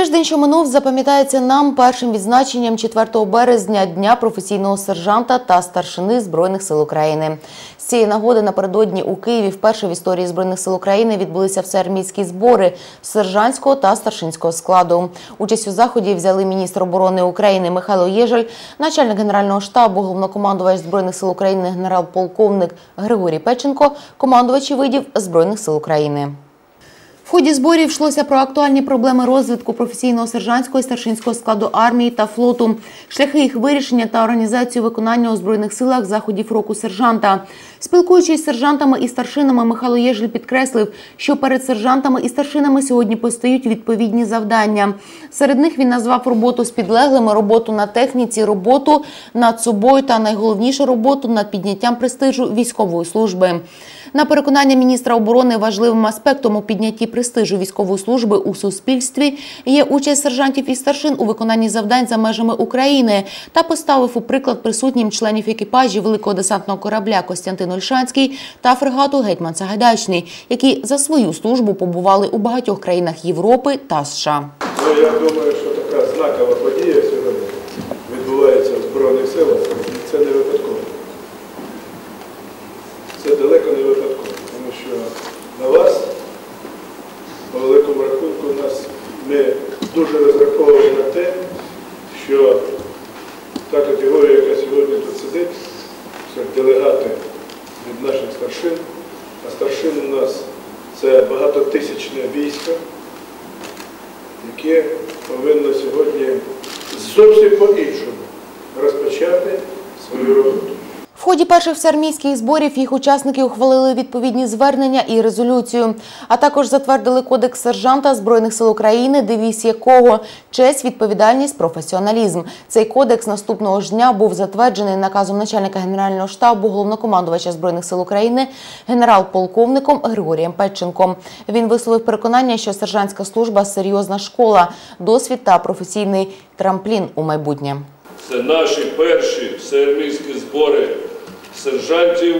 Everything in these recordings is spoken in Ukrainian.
Тиждень, що минув, запам'ятається нам першим відзначенням 4 березня Дня професійного сержанта та старшини Збройних сил України. З цієї нагоди напередодні у Києві вперше в історії Збройних сил України відбулися всеармійські збори сержантського та старшинського складу. Участь у заході взяли міністр оборони України Михайло Єжель, начальник генерального штабу, головнокомандувач Збройних сил України генерал-полковник Григорій Печенко, командувачі видів Збройних сил України. В ході зборів йшлося про актуальні проблеми розвитку професійного сержантського і старшинського складу армії та флоту, шляхи їх вирішення та організацію виконання у збройних силах заходів року сержанта. Спілкуючись з сержантами і старшинами, Михайло Єжель підкреслив, що перед сержантами і старшинами сьогодні постають відповідні завдання. Серед них він назвав роботу з підлеглими, роботу на техніці, роботу над собою та найголовніше роботу над підняттям престижу військової служби. На переконання міністра оборони важливим аспектом у піднятті престижу військової служби у суспільстві є участь сержантів і старшин у виконанні завдань за межами України та поставив у приклад присутнім членів екіпажі великого десантного корабля Костянтин Ольшанський та фрегату Гетьман Сагайдачний, які за свою службу побували у багатьох країнах Європи та США. Ну, я думаю, що така знакова подія сьогодні відбувається в Збройних силах. І це не випадково. Це далеко не випадково, тому що на вас, по великому рахунку, у нас ми дуже розраховуємо на те, що та категорія, яка сьогодні тут сидить, це делегати від наших старшин, а старшин у нас це багатотисячне військо яке повинно сьогодні зовсім по-іншому розпочати свою роботу. В ході перших всеармійських зборів їх учасники ухвалили відповідні звернення і резолюцію, а також затвердили кодекс сержанта збройних сил України, девіз якого честь, відповідальність, професіоналізм. Цей кодекс наступного ж дня був затверджений наказом начальника генерального штабу головнокомандувача збройних сил України генерал-полковником Григорієм Петченком. Він висловив переконання, що сержантська служба серйозна школа, досвід та професійний трамплін у майбутнє. Це наші перші всеармійські збори сержантів.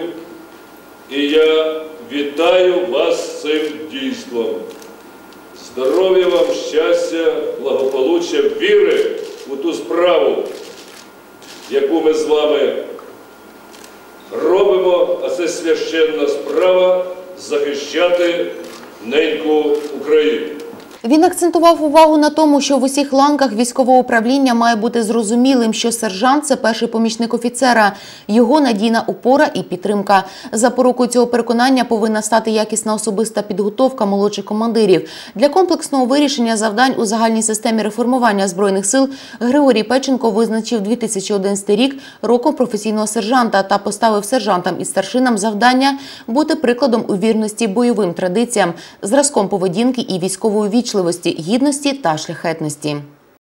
І я вітаю вас цим дійством. Здоров'я вам, щастя, благополуччя, віри у ту справу, яку ми з вами робимо, а це священна справа захищати неньку Україну. Він акцентував увагу на тому, що в усіх ланках військового управління має бути зрозумілим, що сержант це перший помічник офіцера, його надійна опора і підтримка. Запорукою цього переконання повинна стати якісна особиста підготовка молодших командирів для комплексного вирішення завдань у загальній системі реформування збройних сил. Григорій Печенко визначив 2011 рік роком професійного сержанта та поставив сержантам і старшинам завдання бути прикладом у вірності бойовим традиціям, зразком поведінки і військової вічливості, гідності та шляхетності.